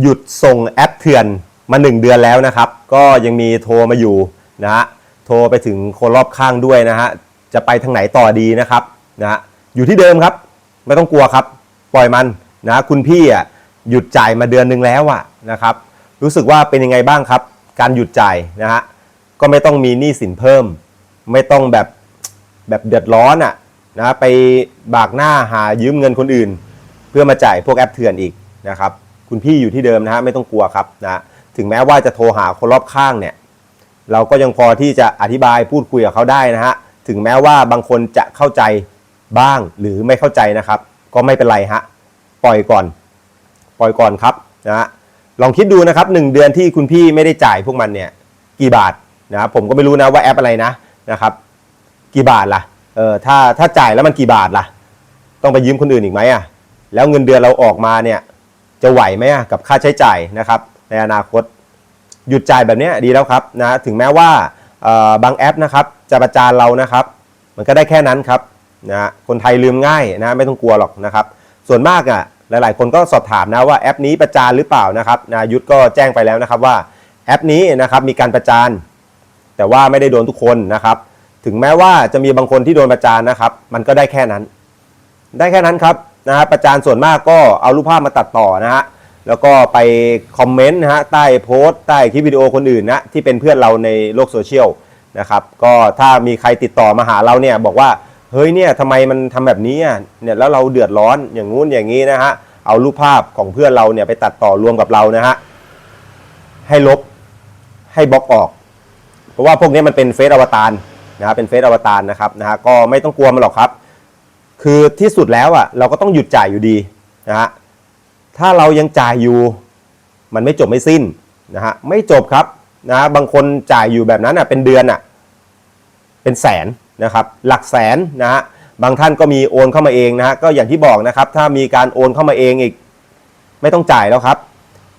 หยุดส่งแอปเถื่อนมา 1 เดือนแล้วนะครับ ก็ยังมีโทรมาอยู่นะฮะโทรไปถึงคนรอบข้างด้วยนะฮะจะไปทางไหนต่อดีนะครับนะฮะอยู่ที่เดิมครับ ไม่ต้องกลัวครับ ปล่อยมันนะคุณพี่อะหยุดจ่ายมาเดือนหนึ่งแล้วอะนะครับ รู้สึกว่าเป็นยังไงบ้างครับ การหยุดจ่ายนะฮะก็ไม่ต้องมีหนี้สินเพิ่ม ไม่ต้องแบบแบบเดือดร้อนอะนะไปบากหน้าหายืมเงินคนอื่น เพื่อมาจ่ายพวกแอปเถื่อนอีกนะครับ คุณพี่อยู่ที่เดิมนะฮะไม่ต้องกลัวครับนะถึงแม้ว่าจะโทรหาคนรอบข้างเนี่ยเราก็ยังพอที่จะอธิบายพูดคุยกับเขาได้นะฮะถึงแม้ว่าบางคนจะเข้าใจบ้างหรือไม่เข้าใจนะครับ ก็ไม่เป็นไรฮะปล่อยก่อน ปล่อยก่อนครับนะฮะลองคิดดูนะครับหนึ่งเดือนที่คุณพี่ไม่ได้จ่ายพวกมันเนี่ยกี่บาทนะครับผมก็ไม่รู้นะว่าแอปอะไรนะนะครับ กี่บาทล่ะเออถ้าถ้าจ่ายแล้วมันกี่บาทล่ะ ต้องไปยืมคนอื่นอีกไหมอะแล้วเงินเดือนเราออกมาเนี่ย จะไหวไหมกับค่าใช้จ่ายนะครับในอนาคต หยุดจ่ายแบบนี้ดีแล้วครับนะถึงแม้ว่าบางแอปนะครับจะประจานเรานะครับ มันก็ได้แค่นั้นครับนะคนไทยลืมง่ายนะไม่ต้องกลัวหรอกนะครับ ส่วนมากอะหลาย ๆ คนก็สอบถามนะว่าแอปนี้ประจานหรือเปล่านะครับนายุทธก็แจ้งไปแล้วนะครับว่าแอปนี้นะครับมีการประจาน แต่ว่าไม่ได้โดนทุกคนนะครับ ถึงแม้ว่าจะมีบางคนที่โดนประจานนะครับ มันก็ได้แค่นั้น ได้แค่นั้นครับ นะฮะประจานส่วนมากก็เอารูปภาพมาตัดต่อนะฮะแล้วก็ไปคอมเมนต์นะฮะใต้โพสต์ใต้คลิปวิดีโอคนอื่นนะที่เป็นเพื่อนเราในโลกโซเชียลนะครับก็ถ้ามีใครติดต่อมาหาเราเนี่ยบอกว่าเฮ้ยเนี่ยทำไมมันทำแบบนี้อะเนี่ยแล้วเราเดือดร้อนอย่างงู้นอย่างนี้นะฮะเอารูปภาพของเพื่อนเราเนี่ยไปตัดต่อรวมกับเรานะฮะให้ลบให้บล็อกออก เพราะว่าพวกนี้มันเป็นเฟซอวตารนะครับเป็นเฟซอวตารนะครับนะฮะก็ไม่ต้องกลัวมันหรอกครับ คือที่สุดแล้วอะเราก็ต้องหยุดจ่ายอยู่ดีนะฮะถ้าเรายังจ่ายอยู่ มันไม่จบไม่สิ้นนะฮะไม่จบครับนะบางคนจ่ายอยู่แบบนั้นอะเป็นเดือนอะเป็นแสนนะครับหลักแสนนะฮะบางท่านก็มีโอนเข้ามาเองนะฮะก็อย่างที่บอกนะครับ ถ้ามีการโอนเข้ามาเองอีก ไม่ต้องจ่ายแล้วครับ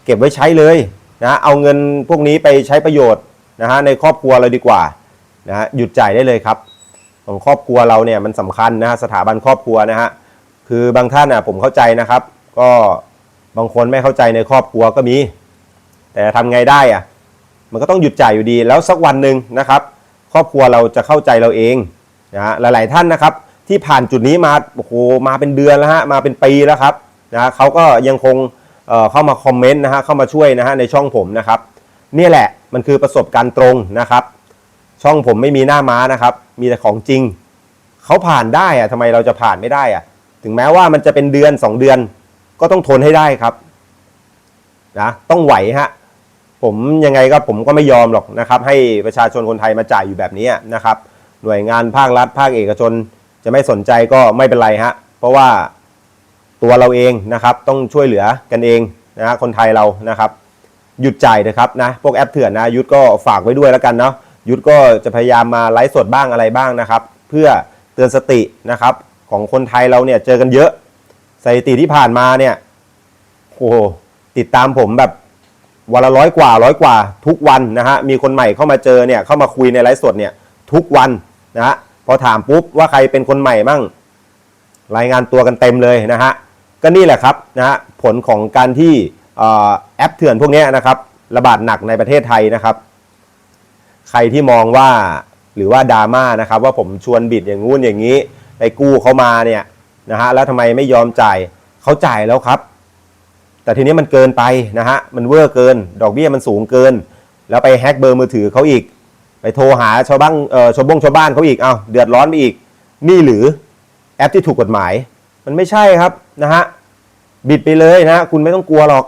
เก็บไว้ใช้เลยนะฮะเอาเงินพวกนี้ไปใช้ประโยชน์นะฮะในครอบครัวเราดีกว่านะฮะหยุดจ่ายได้เลยครับ ของครอบครัวเราเนี่ยมันสำคัญนะฮะสถาบันครอบครัวนะฮะคือบางท่านอะผมเข้าใจนะครับ ก็บางคนไม่เข้าใจในครอบครัวก็มี แต่ทำไงได้อะมันก็ต้องหยุดจ่ายอยู่ดีแล้วสักวันหนึ่งนะครับ ครอบครัวเราจะเข้าใจเราเองนะฮะหลาย ๆท่านนะครับ ที่ผ่านจุดนี้มาโอ้โหมาเป็นเดือนแล้วฮะมาเป็นปีแล้วครับนะฮะเขาก็ยังคงเเข้ามาคอมเมนต์นะฮะเข้ามาช่วยนะฮะในช่องผมนะครับนี่แหละมันคือประสบการณ์ตรงนะครับ ช่องผมไม่มีหน้าม้านะครับ มีแต่ของจริง เขาผ่านได้อะทำไมเราจะผ่านไม่ได้อะถึงแม้ว่ามันจะเป็นเดือน2เดือน ก็ต้องทนให้ได้ครับนะต้องไหวฮะผมยังไงก็ผมก็ไม่ยอมหรอกนะครับ ให้ประชาชนคนไทยมาจ่ายอยู่แบบนี้นะครับ หน่วยงานภาครัฐ ภาคเอกชน จะไม่สนใจก็ไม่เป็นไรฮะเพราะว่าตัวเราเองนะครับ ต้องช่วยเหลือกันเองนะฮะคนไทยเรานะครับ หยุดจ่ายนะครับนะพวกแอปเถื่อนนะยุทธก็ฝากไว้ด้วยแล้วกันเนาะ ยุทธก็จะพยายามมาไลฟ์สดบ้างอะไรบ้างนะครับ เพื่อเตือนสตินะครับของคนไทยเราเนี่ยเจอกันเยอะสถิติที่ผ่านมาเนี่ยโอ้โหติดตามผมแบบวันละร้อยกว่าร้อยกว่าทุกวันนะฮะมีคนใหม่เข้ามาเจอเนี่ยเข้ามาคุยในไลฟ์สดเนี่ยทุกวันนะฮะพอถามปุ๊บว่าใครเป็นคนใหม่มั่ง รายงานตัวกันเต็มเลยนะฮะก็นี่แหละครับนะฮะผลของการที่อแอปเถื่อนพวกนี้นะครับระบาดหนักในประเทศไทยนะครับ ใครที่มองว่าหรือว่าดราม่านะครับ ว่าผมชวนบิดอย่างงู้นอย่างนี้ไปกู้เขามาเนี่ยนะฮะแล้วทำไมไม่ยอมจ่ายเขาจ่ายแล้วครับ แต่ทีนี้มันเกินไปนะฮะมันเวอร์เกิน ดอกเบี้ยมันสูงเกิน แล้วไปแฮ็กเบอร์มือถือเขาอีก ไปโทรหาชาวบ้านเอ่อชาวบงชาวบ้านเขาอีกเอาเดือดร้อนไปอีก นี่หรือแอปที่ถูกกฎหมาย มันไม่ใช่ครับนะฮะบิดไปเลยนะฮะคุณไม่ต้องกลัวหรอก